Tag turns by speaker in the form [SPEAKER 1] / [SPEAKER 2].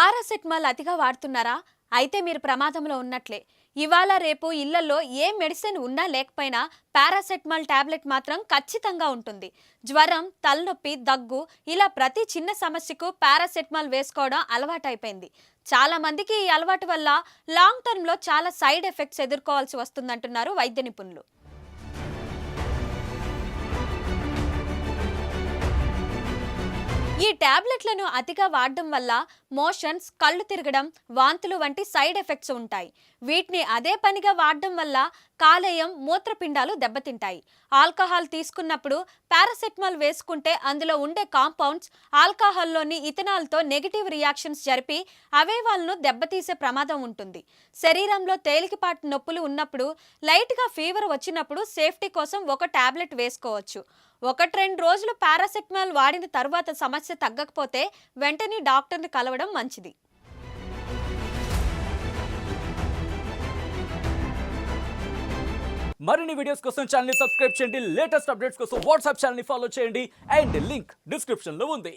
[SPEAKER 1] Paracetamol అతిగా వాడుతున్నారా? అయితే మీరు ప్రమాదంలో ఉన్నట్లే. ఇవాళ రేపు ఇళ్ళలో ఏ మెడిసిన్ ఉన్నా లేకపోయినా పారాసెటమాల్ టాబ్లెట్ మాత్రం ఖచ్చితంగా ఉంటుంది. జ్వరం తలనొప్పి దగ్గు ఇలా ప్రతి చిన్న సమస్యకు పారాసెటమాల్ వేసుకోవడం అలవాటైపోయింది. చాలా మందికి ఈ అలవాటు వల్ల లాంగ్ టర్మ్లో చాలా సైడ్ ఎఫెక్ట్స్ ఎదుర్కోవాల్సి వస్తుందంటున్నారు వైద్య నిపుణులు. ఈ టాబ్లెట్లను అతిగా వాడడం వల్ల మోషన్స్ కళ్ళు తిరగడం వాంతులు వంటి సైడ్ ఎఫెక్ట్స్ ఉంటాయి. వీటిని అదే పనిగా వాడడం వల్ల కాలేయం మూత్రపిండాలు దెబ్బతింటాయి. ఆల్కహాల్ తీసుకున్నప్పుడు పారాసెటమాల్ వేసుకుంటే అందులో ఉండే కాంపౌండ్స్ ఆల్కహాల్లోని ఇథనాల్తో నెగిటివ్ రియాక్షన్స్ జరిపి అవయవాలను దెబ్బతీసే ప్రమాదం ఉంటుంది. శరీరంలో తేలికపాటి నొప్పులు ఉన్నప్పుడు లైట్గా ఫీవర్ వచ్చినప్పుడు సేఫ్టీ కోసం ఒక టాబ్లెట్ వేసుకోవచ్చు. ఒకటి రెండు రోజులు పారాసెటమాల్ వాడిన తర్వాత సమస్య తగ్గకపోతే వెంటనే డాక్టర్ని కలవడం మంచిది.
[SPEAKER 2] మరిన్ని వీడియోస్ కోసం ఛానల్ సబ్స్క్రైబ్ చేయండి. లేటెస్ట్ అప్డేట్స్ కోసం వాట్సాప్ ఛానల్ ఫాలో చేయండి. అండ్ లింక్ డిస్క్రిప్షన్లో ఉంది.